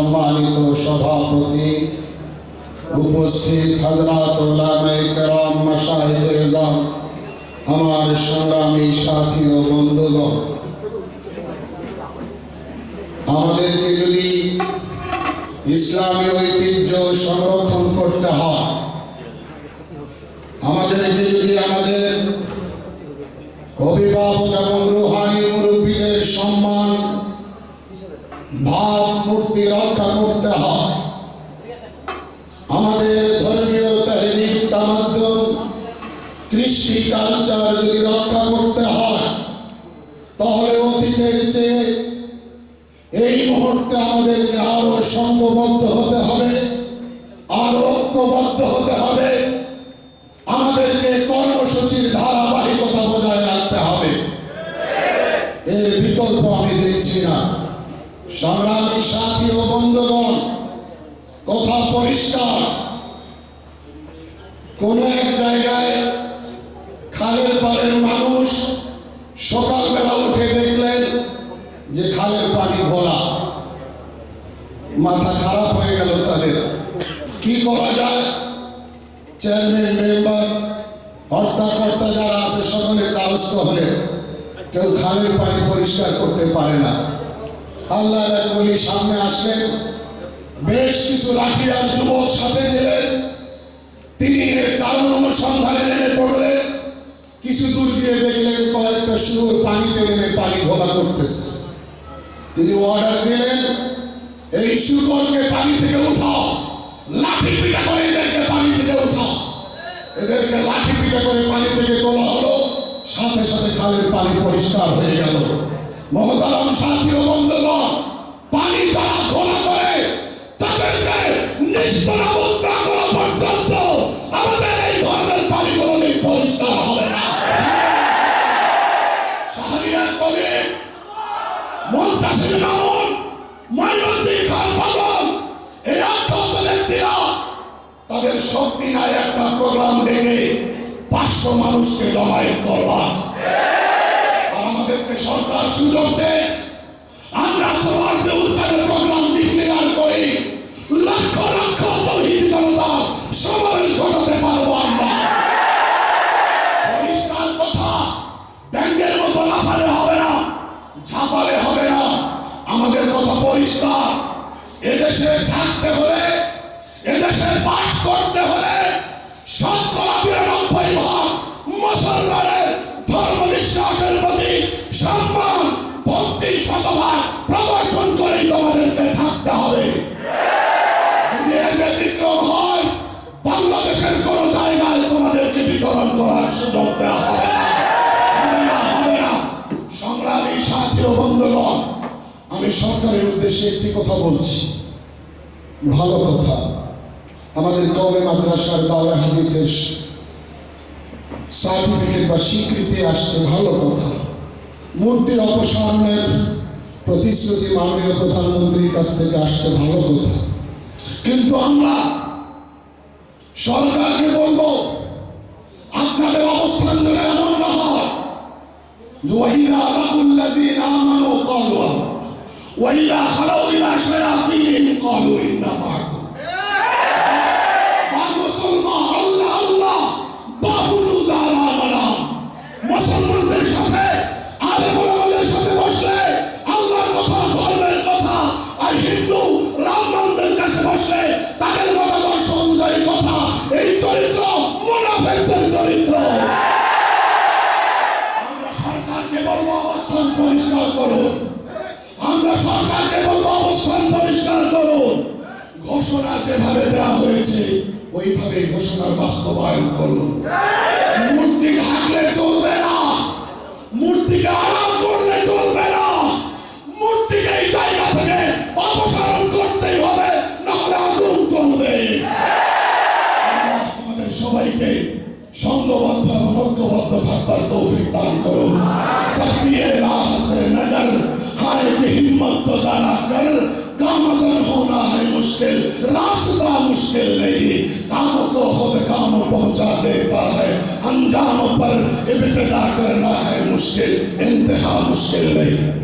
সম্মানিত সভাপতি, উপস্থিত হজরত আমার সংগ্রামী সাথী ও বন্ধুগণ। আমাদেরকে যদি ইসলামী ঐতিহ্য সংরক্ষণ করতে হয়, আমাদেরকে যদি আমাদের অভিভাবক এবং রুহানি মুরব্বীদের সম্মান কৃষ্টি কালচার যদি রক্ষা করতে হয়, তাহলে অতীতের চেয়ে এই মুহূর্তে আমাদেরকে আরও সংঘবদ্ধ হতে হবে, আরও ঐক্যবদ্ধ হতে হবে। আমাদেরকে কর্মসূচির ধারাবাহিকতা বজায় রাখতে হবে। এর বিকল্প আমি দেখছি না। সংগ্রামী সাথী ও বন্ধুগণ, কথা পরিষ্কার। কোন এক জায়গায় খালের পাড়ের মানুষ সকালবেলা উঠে দেখলেন যে খালের পানি ঘোলা মাথা খারাপ হয়ে গেল তাদের। কি করা যায়? চেয়ারম্যান, মেম্বার, হর্তাকর্তা যারা আছে, সকলে দ্বারস্থ হলে কেউ খালের পানি পরিষ্কার করতে পারে না। আল্লাহ সামনে আসলেন। বেশ কিছু লাঠিয়ার যুবক সাথে নিলেন। করতেছে। তিনি অর্ডার দিলেন, এই শুকরকে পানি থেকে উঠাও। লাঠি পিটা করে এদেরকে পানি থেকে উঠাও। এদেরকে লাঠি পিটা করে পানি থেকে তোলা হলো। সাথে সাথে খালের পানি পরিষ্কার হয়ে গেল। মহতারাম সাথী বন্ধুগণ, পানি যারা ঘোলা করে তাদেরকে নিস্তনাবুদ মন্তাসির মামুন ময়ূরদ্দিন খান পালন এই আখ্যাত ব্যক্তিরা তাদের শক্তি নাই একটা প্রোগ্রাম ডেকে পাঁচশো মানুষকে জমায়েত করবা আমাদেরকে সরকার সুযোগ দেয়। আমরা সবার উত্তরে পরিষ্কার এদেশে থাকতে হলে এদেশে বাস করতে হলে শতকরা বিরানব্বই ভাগ মুসলমানের সরকারের উদ্দেশ্যে একটি কথা বলছি। ভালো কথা। আমাদের কমে মাদ্রাসার দাওয়া হাদিসের সার্টিফিকেট বা স্বীকৃতি আসছে ভালো কথা। মূর্তির অপসারণের প্রতিশ্রুতি মাননীয় প্রধানমন্ত্রীর কাছ থেকে আসছে ভালো কথা। কিন্তু আমরা সরকারকে বলব, আপনাদের অবস্থান যেন এমন না হয়। وإذا لقوا الذين آمنوا قالوا آمنا وإذا خلوا إلى شياطينهم قالوا إنا معكم বা মুসলমান আল্লাহ আল্লাহ বাহুরু দ্বারা বানাম মুসলমানদের সাথে আরে বড়দের সাথে বসলে আল্লাহর কথা ধর্মের কথা আর হিন্দু রামনন্দের কাছে বসলে তাদের মতাদর্শ অনুযায়ী কথা এই চরিত্র মুনাফেকদের চরিত্র আমরা সরকারকে বলবো অবস্থান পরিষ্কার করুন আমরা সরকারকে বলব, অবস্থান পরিষ্কার করুন। ঘোষণা যেভাবে দেওয়া হয়েছে, ওইভাবে ঘোষণার বাস্তবায়ন করুন। মূর্তি ঢাকলে চলবে না। মূর্তিকে मुश्किल नहीं। काम को खुद काम पहुँचा देता है। अंजाम पर इब्तदा करना है मुश्किल, इंतहा मुश्किल नहीं।